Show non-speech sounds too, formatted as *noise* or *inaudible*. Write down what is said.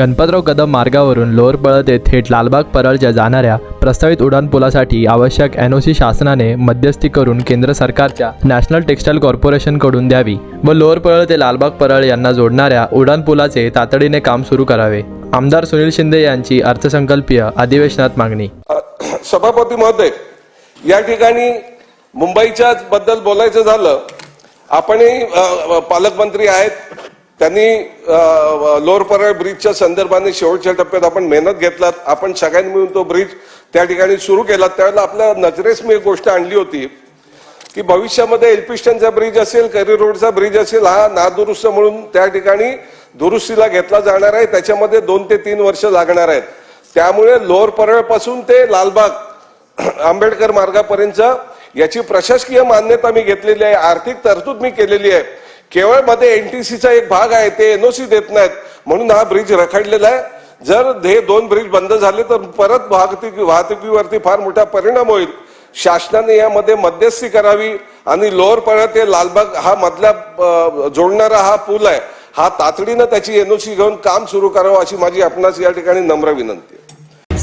गणपतराव कदम मार्गावरून लोअर पळत थेट लालबाग परळच्या जाणाऱ्या प्रस्तावित उड्डाणपुलासाठी आवश्यक एन ओ सी शासनाने मध्यस्थी करून केंद्र सरकारच्या नॅशनल टेक्स्टाईल कॉर्पोरेशनकडून द्यावी व लोअर परळ ते लालबाग परळ यांना जोडणाऱ्या उड्डाणपुलाचे तातडीने काम सुरू करावे. आमदार सुनील शिंदे यांची अर्थसंकल्पीय अधिवेशनात मागणी. सभापती महोदय या ठिकाणी मुंबईच्या बद्दल बोलायचं झालं आपणही पालकमंत्री आहेत. त्यांनी लोअर परळ ब्रिजच्या संदर्भाने शेवटच्या टप्प्यात आपण मेहनत घेतलात. आपण सगळ्यांनी मिळून तो ब्रिज त्या ठिकाणी सुरू केला. त्यावेळेला आपल्या नजरेस मी एक गोष्ट आणली होती की भविष्यामध्ये एल्पिस्टनचा ब्रिज असेल करी रोडचा ब्रिज असेल हा नादुरुस्त म्हणून त्या ठिकाणी दुरुस्तीला घेतला जाणार आहे. त्याच्यामध्ये दोन ते तीन वर्ष लागणार आहेत. त्यामुळे लोअर परळपासून ते लालबाग *clears throat* आंबेडकर मार्गापर्यंत याची प्रशासकीय मान्यता मी घेतलेली आहे. आर्थिक तरतूद मी केलेली आहे. केवळमध्ये एनटीसीचा एक भाग आहे ते एनओसी देत नाहीत. म्हणून हा ब्रिज रखडलेला आहे. जर हे दोन ब्रिज बंद झाले तर परत वाहतूक वाहतुकीवरती फार मोठा परिणाम होईल. शासनाने यामध्ये मध्यस्थी करावी आणि लोअर पळा ते लालबाग हा मधल्या जोडणारा हा पूल आहे. हा तातडीनं त्याची एनओसी घेऊन काम सुरू करावं अशी माझी आपणास या ठिकाणी नम्र विनंती आहे.